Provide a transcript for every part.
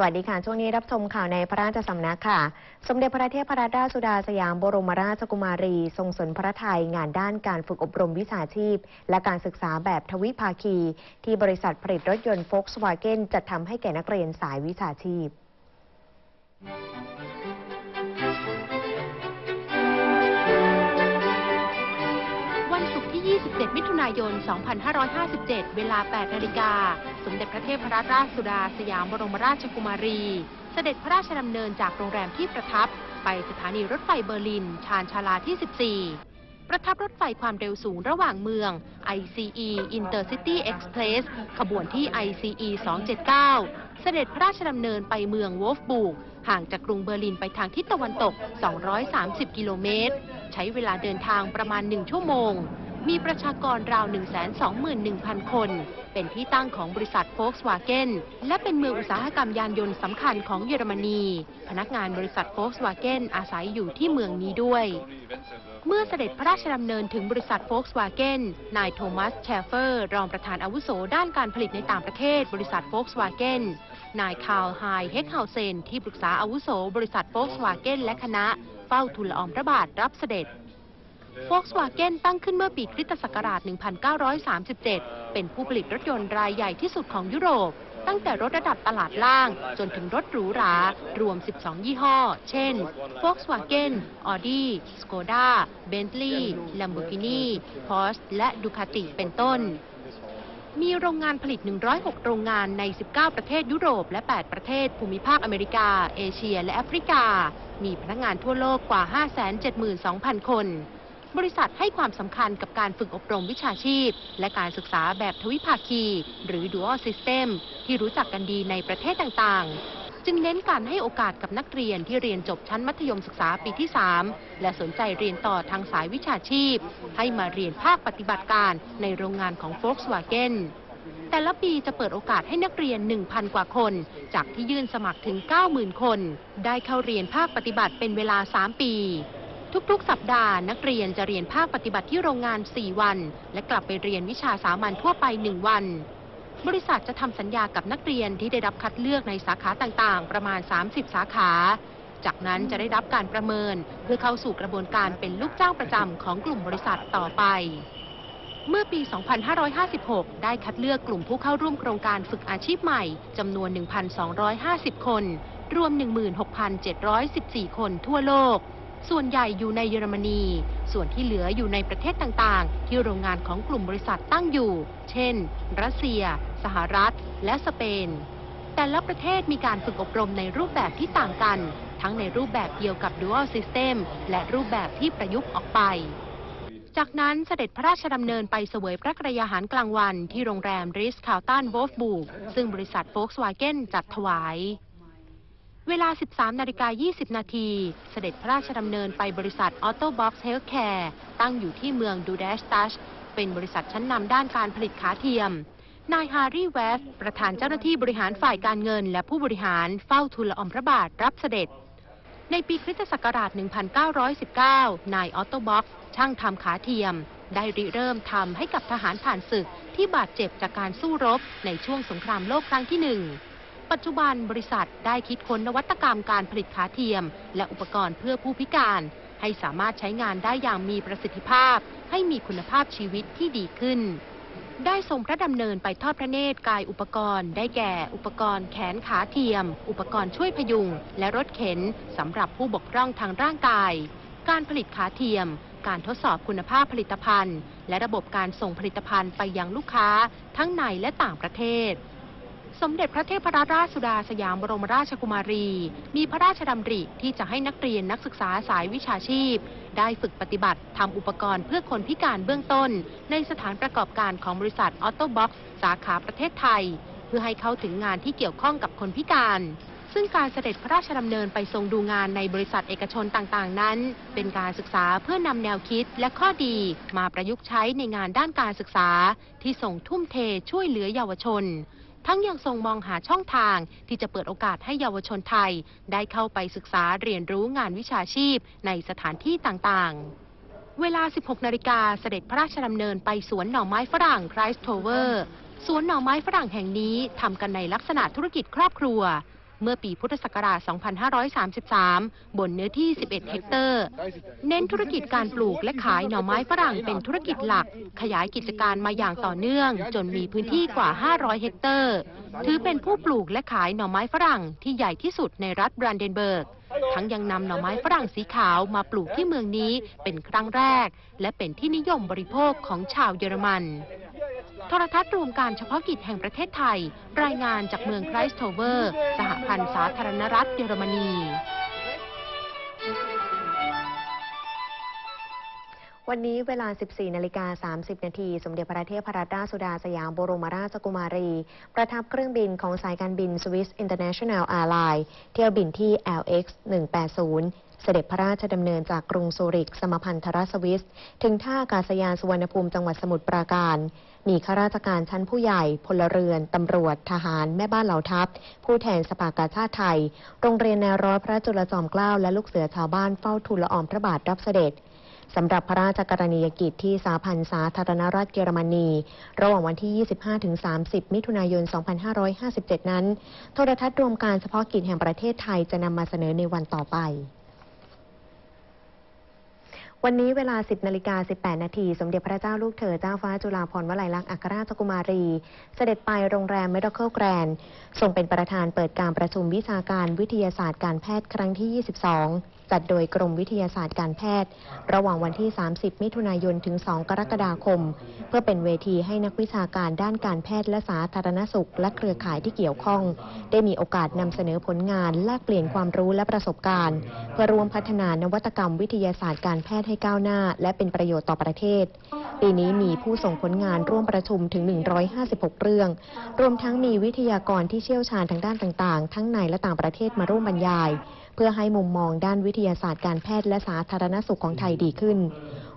สวัสดีค่ะ ช่วงนี้รับชมข่าวในพระราชสำนักค่ะ สมเด็จพระเทพรัตนราชสุดาสยามบรมราชกุมารี ทรงสนพระไทยงานด้านการฝึกอบรมวิชาชีพ และการศึกษาแบบทวิภาคี ที่บริษัทผลิตรถยนต์ Volkswagen จัดทำให้แก่นักเรียนสายวิชาชีพวันศุกร์ที่ 27 มิถุนายน 2557 เวลา 8 นาฬิกา มเด็จพระเทพรัตนราชสุดาสยามบรมราชกุมารี เสด็จพระราชดำเนินจากโรงแรมที่ประทับ ไปสถานีรถไฟเบอร์ลิน ชานชาลาที่ 14 ประทับรถไฟความเร็วสูงระหว่างเมือง ICE Intercity Express ขบวนที่ ICE 279 เสด็จพระราชดำเนินไปเมืองวอลฟบูกห่างจากกรุงเบอร์ลินไปทางทิศตะวันตก 230 กิโลเมตร ใช้เวลาเดินทางประมาณ 1 ชั่วโมง มีประชากรราว 121,000 คน เป็นที่ตั้งของบริษัทโฟล์กสวาเกนและเป็นเมืองอุตสาหกรรมยานยนต์สำคัญของเยอรมนี พนักงานบริษัทโฟล์กสวาเกนอาศัยอยู่ที่เมืองนี้ด้วย เมื่อเสด็จพระราชดำเนินถึงบริษัทโฟล์กสวาเกนนายโทมัสแชเฟอร์ รองประธานอาวุโสด้านการผลิตในต่างประเทศบริษัทโฟล์กสวาเกนนายคาร์ลไฮเฮกเฮาเซน ที่ปรึกษาอาวุโส บริษัทโฟล์กสวาเกนและคณะเฝ้าทูลอองพระบาทรับเสด็จ โฟล์กสวาเกนตั้งขึ้นเมื่อปีคริสตศักราช 1937 เป็นผู้ผลิตรถยนต์รายใหญ่ที่สุดของยุโรป ตั้งแต่รถระดับตลาดล่าง จนถึงรถหรูหรา รวม 12 ยี่ห้อ เช่น Volkswagen Audi Skoda Bentley Lamborghini Porsche และ Ducati เป็นต้นมีโรงงานผลิต 106 โรงงานใน 19 ประเทศยุโรป และ 8 ประเทศ ภูมิภาคอเมริกา เอเชีย และแอฟริกา มีพนักงานทั่วโลกกว่า 572,000 คน บริษัทให้ความสำคัญกับการฝึกอบรมวิชาชีพ และการศึกษาแบบทวิภาคี หรือ Dual System ที่รู้จักกันดีในประเทศต่างๆ จึงเน้นการให้โอกาสกับนักเรียนที่เรียนจบชั้นมัธยมศึกษาปีที่ 3 และสนใจเรียนต่อทางสายวิชาชีพ ให้มาเรียนภาคปฏิบัติการในโรงงานของ Volkswagen แต่ละปีจะเปิดโอกาสให้นักเรียน 1,000 กว่าคน จากที่ยื่นสมัครถึง 90,000 คน ได้เข้าเรียนภาคปฏิบัติเป็นเวลา 3 ปี ทุกๆ สัปดาห์นักเรียนจะเรียนภาคปฏิบัติที่โรงงาน 4 วัน และกลับไปเรียนวิชาสามัญทั่วไป 1 วัน บริษัทจะทำสัญญากับนักเรียนที่ได้รับคัดเลือกในสาขาต่างๆ ประมาณ 30 สาขา จากนั้นจะได้รับการประเมิน เพื่อเข้าสู่กระบวนการเป็นลูกจ้างประจำของกลุ่มบริษัทต่อไป เมื่อปี 2556 ได้คัดเลือกกลุ่มผู้เข้าร่วมโครงการฝึกอาชีพใหม่จำนวน 1,250 คน รวม 16,714 คนทั่วโลก ส่วนใหญ่อยู่ในเยอรมนี ส่วนที่เหลืออยู่ในประเทศต่างๆ ที่โรงงานของกลุ่มบริษัทตั้งอยู่ เช่น รัสเซีย สหรัฐ และสเปน แต่ละประเทศมีการฝึกอบรมในรูปแบบที่ต่างกัน ทั้งในรูปแบบเดียวกับ Dual System และรูปแบบที่ประยุกต์ออกไปจากนั้นเสด็จพระราชดำเนินไปเสวยพระกรยาหารกลางวันที่โรงแรมริสคาลตันวอลฟบูกซึ่งบริษัทโฟล์กสวาเกนจัดถวาย เวลา 13 นาฬิกา 20 นาที เสด็จพระราชดำเนินไปบริษัท Autobox Healthcare ตั้งอยู่ที่เมืองดูเดสตัชเป็นบริษัทชั้นนำด้านการผลิตขาเทียม นายฮาร์รี่แวสประธานเจ้าหน้าที่บริหารฝ่ายการเงิน และผู้บริหารเฝ้าทูลละอองพระบาทรับเสด็จ ในปีคริสตศักราช 1919 นายออโตบ็อกซ์ช่างทำขาเทียม ได้ริเริ่มทำให้กับทหารผ่านศึกที่บาดเจ็บจากการสู้รบในช่วงสงครามโลกครั้งที่หนึ่ง ปัจจุบันบริษัทได้คิดค้นนวัตกรรมการผลิตขาเทียม และอุปกรณ์เพื่อผู้พิการ ให้สามารถใช้งานได้อย่างมีประสิทธิภาพ ให้มีคุณภาพชีวิตที่ดีขึ้น ได้ทรงพระดำเนินไปทอดพระเนตรกายอุปกรณ์ ได้แก่ อุปกรณ์แขนขาเทียม อุปกรณ์ช่วยพยุง และรถเข็นสำหรับผู้บกพร่องทางร่างกาย การผลิตขาเทียม การทดสอบคุณภาพผลิตภัณฑ์ และระบบการส่งผลิตภัณฑ์ไปยังลูกค้า ทั้งในและต่างประเทศ สมเด็จพระเทพรัตนราชสุดาสยามบรมราชกุมารี มีพระราชดำริที่จะให้นักเรียนนักศึกษาสายวิชาชีพ ได้ฝึกปฏิบัติทำอุปกรณ์เพื่อคนพิการเบื้องต้น ในสถานประกอบการของบริษัทออโต้บ็อกซ์สาขาประเทศไทย เพื่อให้เข้าถึงงานที่เกี่ยวข้องกับคนพิการ ซึ่งการเสด็จพระราชดำเนินไปทรงดูงานในบริษัทเอกชนต่างๆ นั้น เป็นการศึกษาเพื่อนำแนวคิดและข้อดีมาประยุกต์ใช้ในงานด้านการศึกษา ที่ส่งทุ่มเทช่วยเหลือเยาวชน ทั้งยังทรงมองหาช่องทางที่จะเปิดโอกาสให้เยาวชนไทย ได้เข้าไปศึกษาเรียนรู้งานวิชาชีพในสถานที่ต่างๆเวลา 16 นาฬิกาเสด็จพระราชดำเนินไปสวนหน่อไม้ฝรั่งไครสโทเวอร์ สวนหน่อไม้ฝรั่งแห่งนี้ทำกันในลักษณะธุรกิจครอบครัว เมื่อปีพุทธศักราช 2533 บนเนื้อที่ 11 เฮกเตอร์ เน้นธุรกิจการปลูกและขายหน่อไม้ฝรั่งเป็นธุรกิจหลัก ขยายกิจการมาอย่างต่อเนื่อง จนมีพื้นที่กว่า 500 เฮกเตอร์ ถือเป็นผู้ปลูกและขายหน่อไม้ฝรั่งที่ใหญ่ที่สุดในรัฐบรันเดนเบิร์ก ทั้งยังนำหน่อไม้ฝรั่งสีขาวมาปลูกที่เมืองนี้เป็นครั้งแรก และเป็นที่นิยมบริโภคของชาวเยอรมัน โทรทัศน์รวมการเฉพาะกิจแห่งประเทศไทย รายงานจากเมืองไครสโทเวอร์ สหพันธ์สาธารณรัฐเยอรมนีวันนี้เวลา 14 นาฬิกา 30 นาที สมเด็จพระเทพรัตนราชสุดาสยามบรมราชกุมารี ประทับเครื่องบินของสายการบิน Swiss International Airlines เที่ยวบินที่ LX 180 เสด็จพระราชดำเนินจากกรุงซูริก สมพันธรัสวิส ถึงท่าอากาศยานสุวรรณภูมิจังหวัดสมุทรปราการ มีข้าราชการชั้นผู้ใหญ่ พลเรือน ตำรวจ ทหาร แม่บ้านเหล่าทัพ ผู้แทนสภากาชาติไทย โรงเรียนแนวร้อยพระจุลจอมเกล้าและลูกเสือชาวบ้านเฝ้าทูลละอองพระบาทรับเสด็จสำหรับพระราชกรณียกิจที่สาพันธ์สาธารณรัฐเยอรมนี ระหว่างวันที่ 25-30 มิถุนายน 2557 นั้น โทรทัศน์รวมการเฉพาะกิจแห่งประเทศไทยจะนำมาเสนอในวันต่อไป วันนี้เวลา 10นาฬิกา18 นาที สมเด็จพระเจ้าลูกเธอเจ้าฟ้าจุฬาภรณ์วลัยลักษณ์อัครราชกุมารี เสด็จไปโรงแรม Medical Grand ทรงเป็นประธานเปิดการประชุมวิชาการวิทยาศาสตร์การแพทย์ครั้งที่ 22 จัดโดยกรมวิทยาศาสตร์การแพทย์ ระหว่างวันที่ 30 มิถุนายนถึง 2 กรกฎาคม เพื่อเป็นเวทีให้นักวิชาการด้านการแพทย์และสาธารณสุข และเครือข่ายที่เกี่ยวข้อง ได้มีโอกาสนำเสนอผลงานแลกเปลี่ยนความรู้และประสบการณ์ เพื่อร่วมพัฒนานวัตกรรมวิทยาศาสตร์การแพทย์ให้ก้าวหน้า และเป็นประโยชน์ต่อประเทศ ปีนี้มีผู้ส่งผลงานร่วมประชุมถึง 156 เรื่อง รวมทั้งมีวิทยากรที่เชี่ยวชาญทางด้านต่างๆ ทั้งในและต่างประเทศมาร่วมบรรยาย เพื่อให้มุมมองด้านวิทยาศาสตร์การแพทย์และสาธารณสุขของไทยดีขึ้น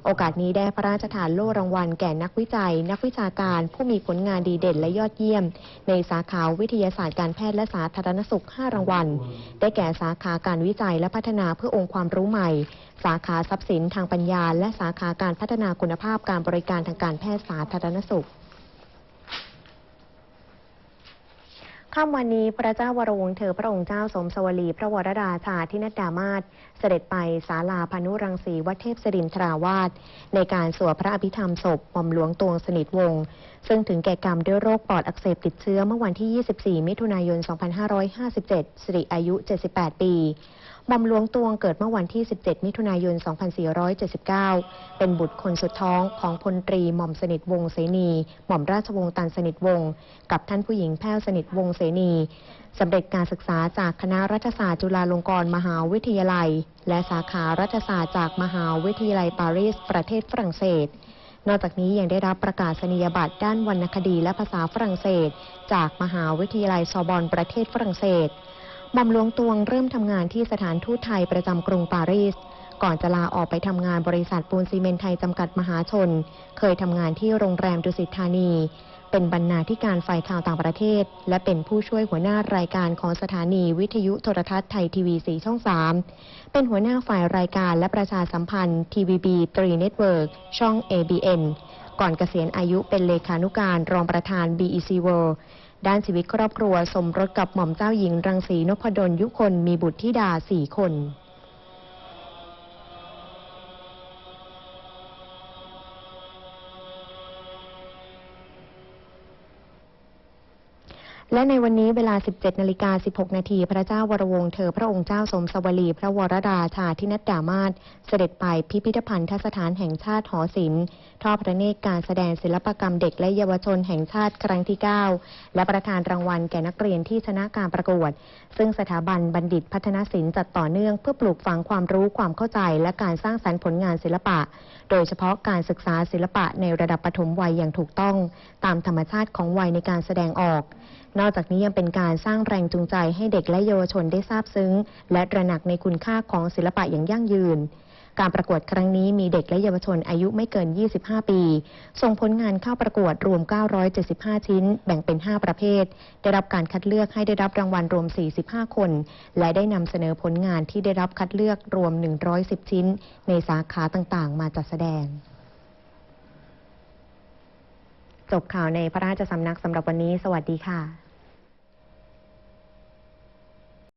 โอกาสนี้ได้พระราชทานโล่รางวัลแก่นักวิจัย นักวิชาการ ผู้มีผลงานดีเด่นและยอดเยี่ยม ในสาขาวิทยาศาสตร์การแพทย์และสาธารณสุข 5 รางวัล ได้แก่สาขาการวิจัยและพัฒนาเพื่อองค์ความรู้ใหม่ สาขาทรัพย์สินทางปัญญา และสาขาการพัฒนาคุณภาพการบริการทางการแพทย์สาธารณสุข ค่ำวันนี้พระเจ้าวรวงศ์เธอพระองค์เจ้าสมสวลี พระวรราชาธินัดดามาศเสด็จไปศาลาพานุรังสีวัดเทพศรินทราวาสในการสวดพระอภิธรรมศพหม่อมหลวงตวงสนิทวงศ์ซึ่งถึงแก่กรรมด้วยโรคปอดอักเสบติดเชื้อเมื่อวันที่ 24 มิถุนายน 2557 สิริอายุ 78 ปี หม่อมหลวงตวงเกิดเมื่อวันที่ 17 มิถุนายน 2479 เป็นบุตรคนสุดท้องของพลตรีหม่อมสนิทวงศ์เสนี หม่อมราชวงศ์ตันสนิทวงศ์กับท่านผู้หญิงแพ้วสนิทวงศ์เสนีสำเร็จการศึกษาจากคณะรัฐศาสตร์จุฬาลงกรณ์มหาวิทยาลัย และสาขารัฐศาสตร์จากมหาวิทยาลัยปารีส ประเทศฝรั่งเศสนอกจากนี้ยังได้รับประกาศนียบัตรด้านวรรณคดีและภาษาฝรั่งเศส จากมหาวิทยาลัยซอบอนประเทศฝรั่งเศส หม่อมหลวงตวงเริ่มทำงานที่สถานทูตไทยประจำกรุงปารีส ก่อนจะลาออกไปทำงานบริษัทปูนซีเมนไทยจำกัดมหาชน เคยทำงานที่โรงแรมดุสิตธานี เป็นบรรณาธิการฝ่ายข่าวต่างประเทศ และเป็นผู้ช่วยหัวหน้ารายการของสถานีวิทยุโทรทัศน์ไทยทีวีสีช่อง 3 เป็นหัวหน้าฝ่ายรายการและประชาสัมพันธ์ทีวีบีตรีเน็ตเวิร์กช่อง ABN ก่อนเกษียณอายุเป็นเลขานุการรองประธาน BEC World ด้านชีวิตครอบครัวสมรสกับหม่อมเจ้าหญิงรังสีนพดลยุคนมีบุตรธิดาสี่คน และในวันนี้เวลา 17 นาฬิกา 16 นาที พระเจ้าวรวงเธอพระองค์เจ้าสมสวลี พระวรราชาธินัดดามาศเสด็จไปพิพิธภัณฑสถานแห่งชาติหอศิลป์ทอดพระเนตรการแสดงศิลปกรรมเด็กและเยาวชนแห่งชาติครั้งที่ 9 และประธานรางวัลแก่นักเรียนที่ชนะการประกวด ซึ่งสถาบันบัณฑิตพัฒนศิลป์จัดต่อเนื่องเพื่อปลูกฝังความรู้ความเข้าใจ และการสร้างสรรค์ผลงานศิลปะ โดยเฉพาะการศึกษาศิลปะในระดับปฐมวัยอย่างถูกต้อง ตามธรรมชาติของวัยในการแสดงออกนอกจากนี้ยังเป็นการสร้างแรงจูงใจให้เด็กและเยาวชนได้ทราบซึ้ง และตระหนักในคุณค่าของศิลปะอย่างยั่งยืน การประกวดครั้งนี้มีเด็กและเยาวชนอายุไม่เกิน 25 ปี ส่งผลงานเข้าประกวดรวม 975 ชิ้น แบ่งเป็น 5 ประเภท ได้รับการคัดเลือกให้ได้รับรางวัลรวม 45 คน และได้นำเสนอผลงานที่ได้รับคัดเลือกรวม 110 ชิ้น ในสาขาต่างๆ มาจัดแสดงจบข่าวในพระราชสำนักสำหรับวันนี้ สวัสดีค่ะ